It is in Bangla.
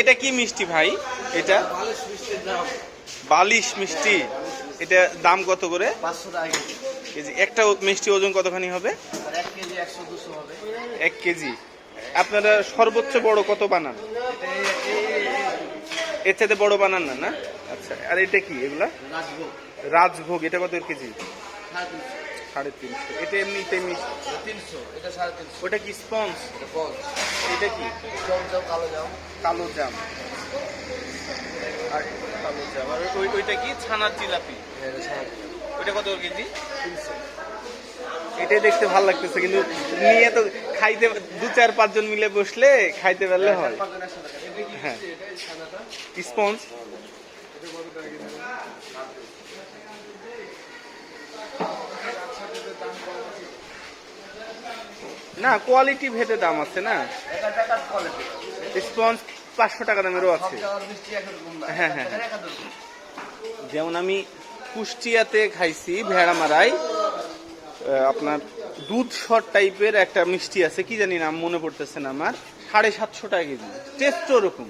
এটা কি মিষ্টি ভাই? এটা? বালিশ মিষ্টি। এটা দাম কত করে? কেজি একটা মিষ্টি ওজন কতখানি হবে? এক কেজি, আপনারা সর্বোচ্চ বড় কত বানান? এর চাইতে বড় বানান না না? আচ্ছা আর এটা কি এগুলা? রাজভোগ, এটা কত কেজি? সাড়ে তিনশো। এটা এমনিতে মিষ্টি। ওটা কি স্পঞ্জ? এটা কি? কালো জাম। কালো জাম। আর কালো জাম। আর ওই ওইটা কি? ছানার জিলাপি। তিনশো ওইটা কত কেজি? এটাই দেখতে ভালো লাগতেছে কিন্তু নিয়ে তো খাইতে দু চার পাঁচজন মিলে বসলে খাইতে পারলে হয় হ্যাঁ। এটা স্পঞ্জ এটা কত টাকা কেজি না কোয়ালিটি ভেদে দাম আছে না। স্পঞ্জ পাঁচশো টাকা দামেরও আছে। না হ্যাঁ, হ্যাঁ, যেমন আমি কুষ্টিয়াতে খাইছি ভেড়া মারাই আপনার দুধ শট টাইপের একটা মিষ্টি আছে কি জানি নাম মনে পড়তেছে না আমার। সাড়ে সাতশো টাকা কেজি। টেস্ট ওরকম।